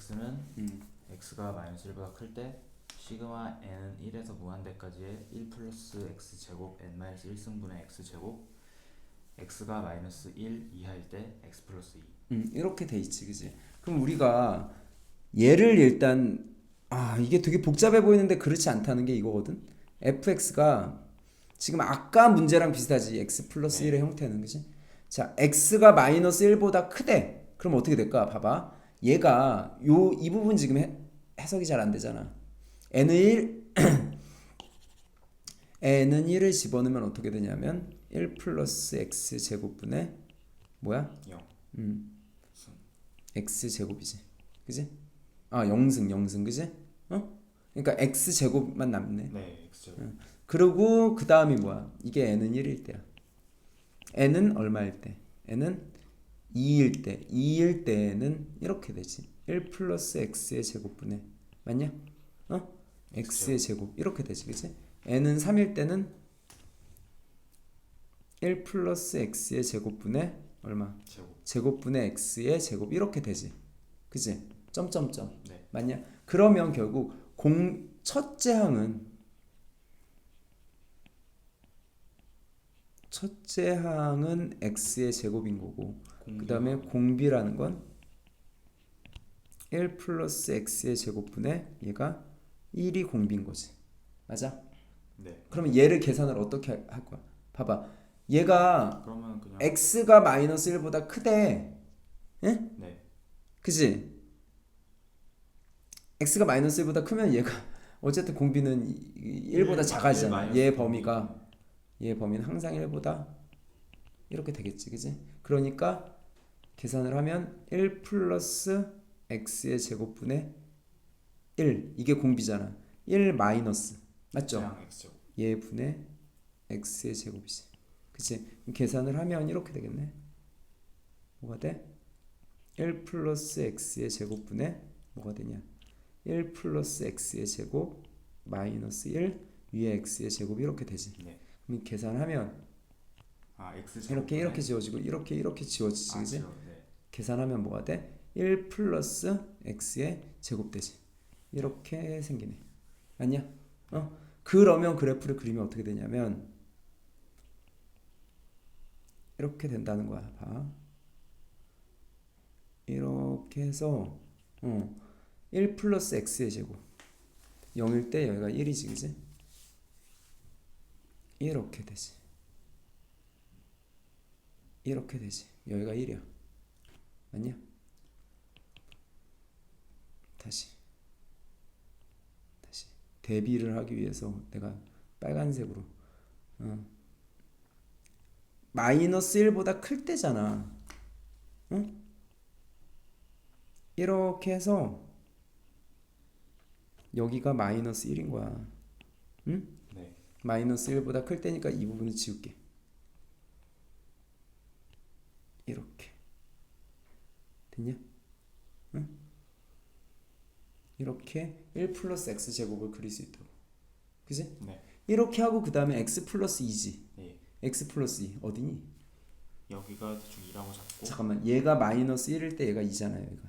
x는 음. x가 마이너스 1보다 클 때 시그마 n은 1에서 무한대까지의 1 플러스 x 제곱 n 마이너스 1승분의 x 제곱 x가 마이너스 1 이하일 때 x 플러스 2 음, 이렇게 돼 있지, 그지? 그럼 우리가 얘를 일단 아 이게 되게 복잡해 보이는데 그렇지 않다는 게 이거거든. fx가 지금 아까 문제랑 비슷하지. x 플러스 1의 형태는 그지? 자, x가 마이너스 1보다 크대. 그럼 어떻게 될까? 봐봐. 얘가 요 이 부분 지금 해, 해석이 잘 안 되잖아. n은 1 n은 1을 집어넣으면 어떻게 되냐면 1 플러스 x 제곱분의 뭐야? 0 x 제곱이지, 그지? 아 영승 영승 그지? 어? 그러니까 x 제곱만 남네. 네 x 제곱 그리고 그 다음이 뭐야? 이게 n은 1일 때야. n은 얼마일 때? n은 2일 때. 2일 때는 이렇게 되지. 1 플러스 x의 제곱분의 맞냐? 어? x의 제곱 이렇게 되지, 그지? n은 3일 때는 1 플러스 x의 제곱분의 얼마? 제곱 제곱분의 x의 제곱 이렇게 되지. 그지? 점점점. 네 맞냐? 그러면 결국 공 첫째 항은 첫째 항은 x의 제곱인 거고 그 다음에 공비라는 건 1 플러스 x의 제곱분의 얘가 1이 공비인 거지. 맞아? 네 그러면 얘를 계산을 어떻게 할- 할 거야? 봐봐. 얘가 그러면 그냥 x가 마이너스 1보다 크대. 예? 네 그지? x가 마이너스 1보다 크면 얘가 어쨌든 공비는 1보다 일 작아지잖아. 얘. 범위가 얘 범위는 항상 1보다 이렇게 되겠지. 그지? 그러니까 계산을 하면 1 플러스 x의 제곱분의 1 이게 공비잖아. 1 마이너스 맞죠? 얘 분의 x의 제곱이지. 그치? 계산을 하면 이렇게 되겠네. 뭐가 돼? 1 플러스 x의 제곱분의 뭐가 되냐? 1 플러스 x의 제곱 마이너스 1 위에 x의 제곱 이렇게 되지. 네. 그럼 계산하면 아 이렇게 이렇게 지워지고 이렇게 이렇게 지워지지. 아, 그지? 계산하면 뭐가 돼? 1 플러스 x의 제곱 되지. 이렇게 생기네. 맞냐? 어? 그러면 그래프를 그리면 어떻게 되냐면 이렇게 된다는 거야. 봐. 이렇게 해서 어, 1 플러스 x의 제곱 0일 때 여기가 1이지 그지? 이렇게 되지. 이렇게 되지. 여기가 1이야. 맞냐? 다시 다시 대비를 하기 위해서 내가 빨간색으로 어. 마이너스 1보다 클 때잖아 응? 이렇게 해서 여기가 마이너스 1인 거야 응? 네. 마이너스 1보다 클 때니까 이 부분을 지울게 됐냐? 응? 이렇게 1 플러스 x 제곱을 그릴 수 있도록 그지? 네. 이렇게 하고 그 다음에 x 플러스 2지 예. x 플러스 2 어디니? 여기가 대충 2라고 잡고 잠깐만 얘가 마이너스 1일 때 얘가 2잖아 여기가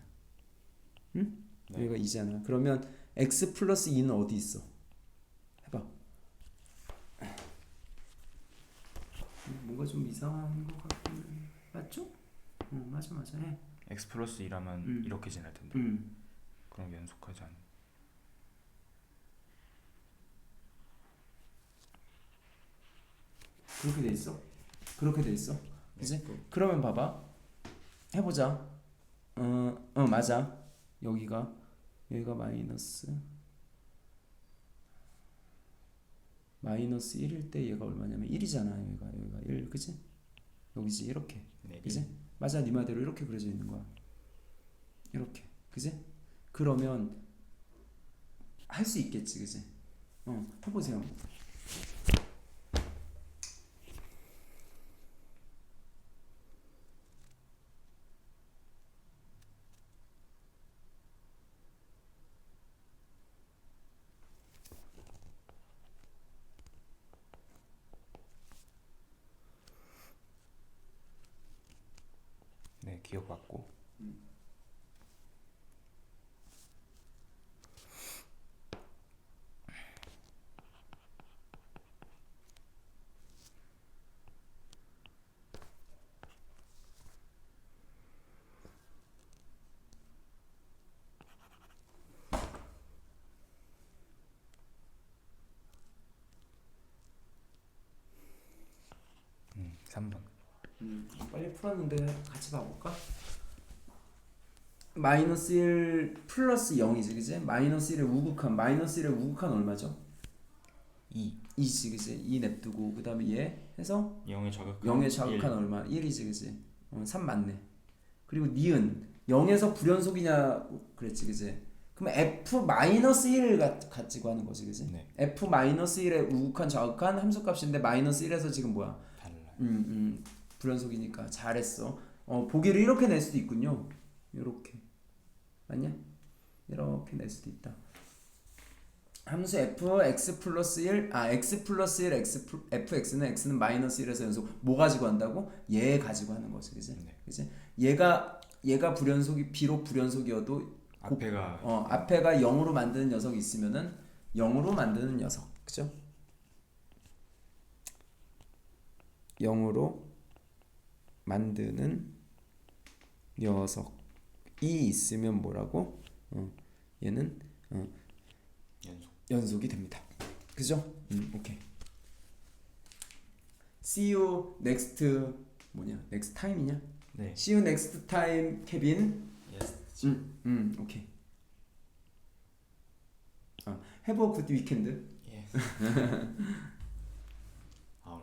응? 네. 여기가 2잖아 그러면 x 플러스 2는 어디 있어? 해봐 뭔가 좀 이상한 것 같긴 맞죠? 응 맞아 맞아 해 x 플러스 2라면 음. 이렇게 지날 텐데 응. 그럼 연속하지 않 그렇게 돼 있어? 그렇게 돼 있어? 그지? 네. 그러면 봐봐. 해보자. 어, 어 맞아. 여기가 여기가 마이너스 마이너스 1일 때 얘가 얼마냐면 1이잖아. 여기가 여기가 1 그지? 여기지 이렇게 네. 그지? 맞아 네 말대로 이렇게 그려져 있는 거야. 이렇게 그지? 그러면 할 수 있겠지 그지? 어 해보세요. 기억받고. 음, 3번. 음, 빨리 풀었는데 같이 봐볼까? 마이너스 1 플러스 0이지 그지? 마이너스 1의 우극한 마이너스 1의 우극한 얼마죠? 2. 2지 그지? 2 냅두고 그 다음에 얘 해서 0의 자극한 0의 자극한 얼마? 1이지 그지? 어, 3 맞네 그리고 니은 0에서 불연속이냐 그랬지 그지? 그럼 f 마이너스 1을 가- 가지고 하는 거지 그지? 네. f 마이너스 1의 우극한 자극한 함수값인데 마이너스 1에서 지금 뭐야? 달라요. 음, 음, 불연속이니까 잘했어. 어, 보기를 이렇게 낼 수도 있군요. 이렇게 맞냐? 이렇게 낼 수도 있다. 함수 f x 플러스 1, 아 x 플러스 1 x 플- fx는 x는 마이너스 1에서 연속 뭐 가지고 한다고? 얘 가지고 하는 거지, 그지? 네. 그지? 얘가 얘가 불연속이 비록 불연속이어도 앞에가 어 앞에가 0으로 만드는 녀석이 있으면은 0으로 만드는 녀석 그죠? 0으로 만드는 녀석 이 있으면 뭐라고? 어 얘는 어, 연속. 연속이 됩니다. 그죠? 음 오케이. See you next 뭐냐? next time이냐? 네. See you next time, 케빈. 예스. 음, 음, 오케이. 아, have a good weekend. 예.